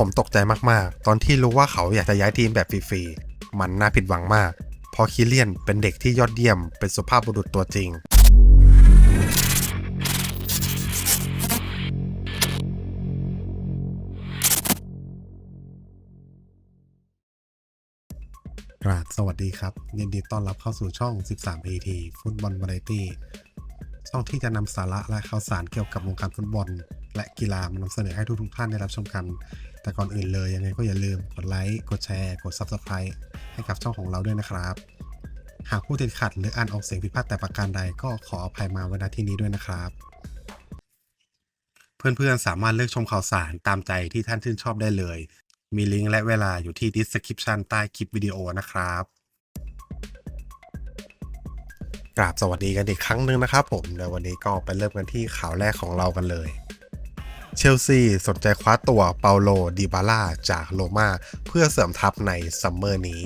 ผมตกใจมากๆ ตอนที่รู้ว่าเขาอยากจะย้ายทีมแบบฟรีๆ มันน่าผิดหวังมาก เพราะคิเลียนเป็นเด็กที่ยอดเยี่ยม เป็นสุภาพบุรุษตัวจริง กราบสวัสดีครับ ยินดีต้อนรับเข้าสู่ช่อง 13 AT ฟุตบอลวาไรตี้ช่องที่จะนำสาระและข่าวสารเกี่ยวกับวงการฟุตบอล และกีฬามานำเสนอให้ทุกๆท่านได้รับชมกัน แต่ก่อนอื่นเลยยังไงก็อย่าลืมกดไลค์กดแชร์ กด Subscribe ให้กับช่องของเราด้วยนะครับ หากผู้ติดขัดหรืออ่านออกเสียงผิดพลาดแต่ประการใดก็ขออภัยมาไว้ณที่นี้ด้วยนะครับ เพื่อนๆสามารถเลือกชมข่าวสารตามใจที่ท่านชื่นชอบได้เลย มีลิงก์และเวลาอยู่ที่ description ใต้คลิปวิดีโอนะครับกราบสวัสดีกันอีกครั้งหนึ่งนะครับผมในวันนี้ก็ไปเริ่มกันที่ข่าวแรกของเรากันเลย เชลซีสนใจคว้าตัวเปาโลดิบาล่าจากโรมาเพื่อเสริมทัพในซัมเมอร์นี้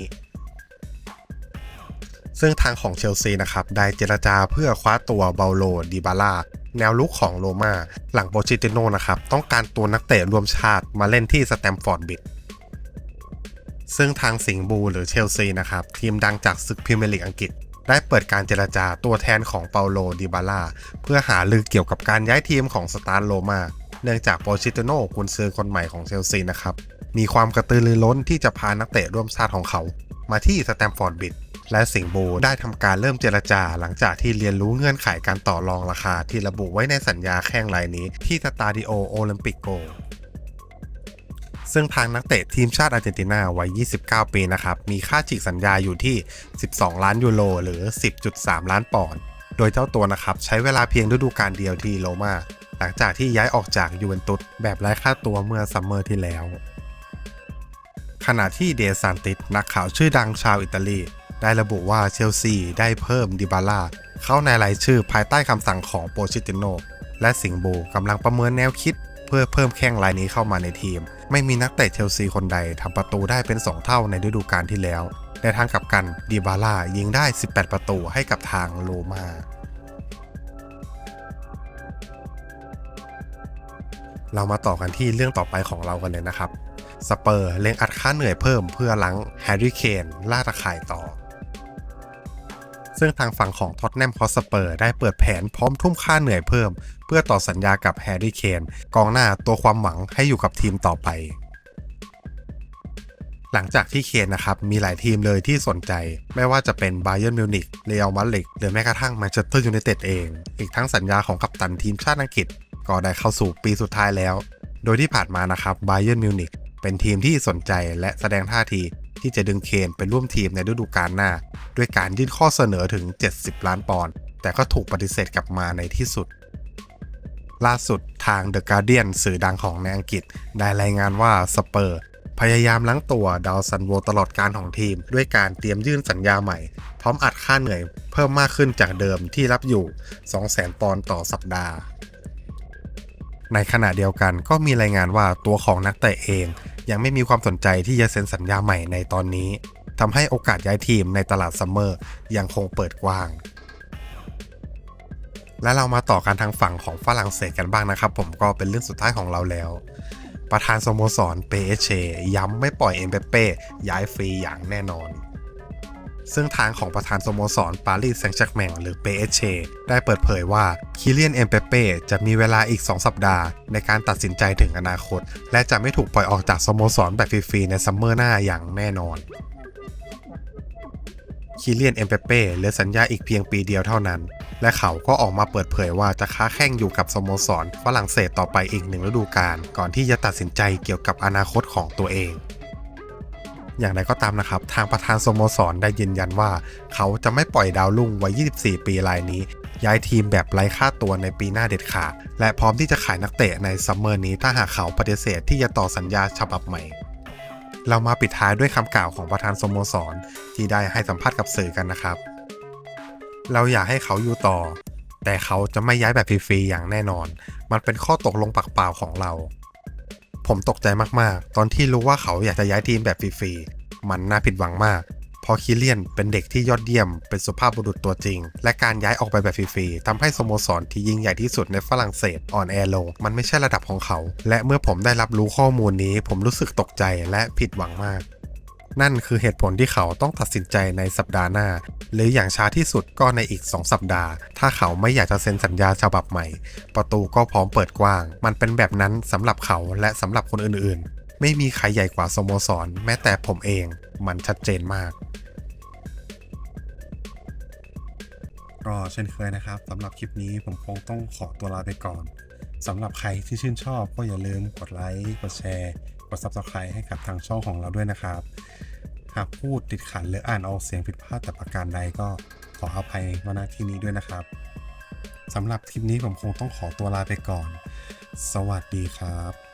ซึ่งทางของเชลซีนะครับได้เจรจาเพื่อคว้าตัวเบาโลดิบาล่าแนวลุกของโรมาหลังโปชิติโนนะครับต้องการตัวนักเตะรวมชาติมาเล่นที่สแตมฟอร์ดบิดซึ่งทางสิงห์บูหรือเชลซีนะครับทีมดังจากศึกพรีเมียร์ลีกอังกฤษ ได้เปิดการเจรจาตัวแทนของเปาโลดิบาล่าเพื่อหาลือเกี่ยวกับการย้ายทีมของสตาร์โรมา เนื่องจากโปชิตโนกุนซือคนใหม่ของเชลซีนะครับ มีความกระตือรือร้นที่จะพานักเตะร่วมชาติของเขา มาที่สแตมฟอร์ดบิดและสิงห์บูได้ทำการเริ่มเจรจาหลังจากที่เรียนรู้เงื่อนไขการต่อรองราคาที่ระบุไว้ในสัญญาแข้งรายนี้ที่สตาดิโอโอลิมปิกโกซึ่งทางนักเตะทีมชาติอาร์เจนตินาวัย 29 ปีนะครับ มีค่าฉีกสัญญาอยู่ที่ 12 ล้านยูโรหรือ 10.3 ล้านปอนด์ โดยเจ้าตัวนะครับ ใช้เวลาเพียงฤดูกาลเดียวที่โรมา หลังจากที่ย้ายออกจากยูเวนตุสแบบไร้ค่าตัวเมื่อซัมเมอร์ที่แล้ว ขณะที่เดซานติสนักข่าวชื่อดังชาวอิตาลี ได้ระบุว่าเชลซีได้เพิ่มดิบาล่าเข้าในรายชื่อภายใต้คำสั่งของโปชิติโนและสิงห์บูกำลังประเมินแนวคิด เพื่อเพิ่มแข้งรายนี้เข้ามาในทีม ไม่มีนักเตะเชลซีคนใดทำประตูได้เป็น 2 เท่าในฤดูกาลที่แล้วในทางกลับกันดิบาล่ายิงได้ 18 ประตูให้กับทางโรมา เรามาต่อกันที่เรื่องต่อไปของเรากันเลยนะครับ สเปอร์เล็งอัดค่าเหนื่อยเพิ่มเพื่อล้างแฮร์รี่เคนล่าตะข่ายต่อ ซึ่งทางฝั่งของท็อตแนมคอสเปอร์ได้เปิดแผนพร้อมทุ่มค่าเหนื่อยเพิ่ม เพื่อต่อสัญญากับแฮร์รี่เคนกองหน้าตัวความหวังให้อยู่กับทีมต่อไป หลังจากที่เคนนะครับมีหลายทีมเลยที่สนใจ ไม่ว่าจะเป็นไบเ e อร์มิวนิกเรอัลมาดริดหรือแม้กระทั่งแมนเชสเตอร์ยูไนเต็ดเอง อีกทั้งสัญญาของกัปตันทีมชาติอังกฤษ ก็ได้เข้าสู่ปีสุดท้ายแล้ว โดยที่ผ่านมานะครับไบเ e อร์มิวนิกเป็นทีมที่สนใจและแสดงท่าทีที่จะดึงเคนไปร่วมทีมในฤดูกาลหน้า ด้วยการยื่นข้อเสนอถึง 70 ล้านปอนด์แต่ก็ถูกปฏิเสธกลับมาในที่สุด ล่าสุดทาง The Guardian สื่อดังของในอังกฤษ ได้รายงานว่าสเปอร์พยายามล้างตัวดาวซันโวตลอดการของทีม ด้วยการเตรียมยื่นสัญญาใหม่ พร้อมอัดค่าเหนื่อยเพิ่มมากขึ้นจากเดิมที่รับอยู่ 200,000ปอนด์ต่อสัปดาห์ ในขณะเดียวกันก็มีรายงานว่าตัวของนักเตะเอง ยังไม่มีความสนใจที่จะเซ็นสัญญาใหม่ในตอนนี้ทำให้โอกาสย้ายทีมในตลาดซัมเมอร์ยังคงเปิดกว้าง และเรามาต่อกันทางฝั่งของฝรั่งเศสกันบ้างนะครับ ผมก็เป็นเรื่องสุดท้ายของเราแล้ว ประธานสโมสรเปเชย้ำไม่ปล่อยเอ็มเปเป้ย้ายฟรีอย่างแน่นอน ซึ่งทางของประธานสโมสรปารีสแซงต์แชร์กแมงหรือ PSG ได้เปิดเผยว่าคิเลียนเอ็มเปเป้จะมีเวลาอีก 2 สัปดาห์ ในการตัดสินใจถึงอนาคต และจะไม่ถูกปล่อยออกจากสโมสรแบบฟรีๆในซัมเมอร์หน้าอย่างแน่นอนคิเลียนเอ็มเปเป้เหลือสัญญาอีกเพียงปีเดียวเท่านั้น และเขาก็ออกมาเปิดเผยว่าจะค้าแข่งอยู่กับสโมสรฝรั่งเศสต่อไปอีกหนึ่งฤดูกาลก่อนที่จะตัดสินใจเกี่ยวกับอนาคตของตัวเอง อย่างไรก็ตามนะครับ ทางประธานสโมสรได้ยืนยันว่า เขาจะไม่ปล่อยดาวรุ่งวัย 24 ปีรายนี้ ย้ายทีมแบบไร้ค่าตัวในปีหน้าเด็ดขาด และพร้อมที่จะขายนักเตะในซัมเมอร์นี้ถ้าหากเขาปฏิเสธที่จะต่อสัญญาฉบับใหม่ เรามาปิดท้ายด้วยคำกล่าวของประธานสโมสร ที่ได้ให้สัมภาษณ์กับสื่อกันนะครับ เราอยากให้เขาอยู่ต่อ แต่เขาจะไม่ย้ายแบบฟรีๆอย่างแน่นอน มันเป็นข้อตกลงปากเปล่าของเรา ผมตกใจมากๆ ตอนที่รู้ว่าเขาอยากจะย้ายทีมแบบฟรีๆ มันน่าผิดหวังมาก เพราะคิเลียนเป็นเด็กที่ยอดเยี่ยม เป็นสุภาพบุรุษตัวจริง และการย้ายออกไปแบบฟรีๆทำให้สโมสรที่ยิ่งใหญ่ที่สุดในฝรั่งเศสอ่อนแอลง มันไม่ใช่ระดับของเขา และเมื่อผมได้รับรู้ข้อมูลนี้ ผมรู้สึกตกใจและผิดหวังมาก นั่นคือเหตุผลที่เขาต้องตัดสินใจในสัปดาห์หน้า หรืออย่างช้าที่สุดก็ในอีก 2 สัปดาห์ ถ้าเขาไม่อยากจะเซ็นสัญญาฉบับใหม่ ประตูก็พร้อมเปิดกว้าง มันเป็นแบบนั้นสำหรับเขาและสำหรับคนอื่นๆ ไม่มีใครใหญ่กว่าสโมสร แม้แต่ผมเอง มันชัดเจนมากก็เช่นเคยนะครับสำหรับคลิปนี้ผมคงต้องขอตัวลาไปก่อนสำหรับใครที่ชื่นชอบก็อย่าลืมกดไลค์กดแชร์ กด Subscribe ให้กับทางช่องของเราด้วยนะครับ หากพูดติดขัดหรืออ่านออกเสียงผิดพลาดแต่ประการใดก็ขออภัยมาณที่นี้ด้วยนะครับสำหรับคลิปนี้ผมคงต้องขอตัวลาไปก่อน สวัสดีครับ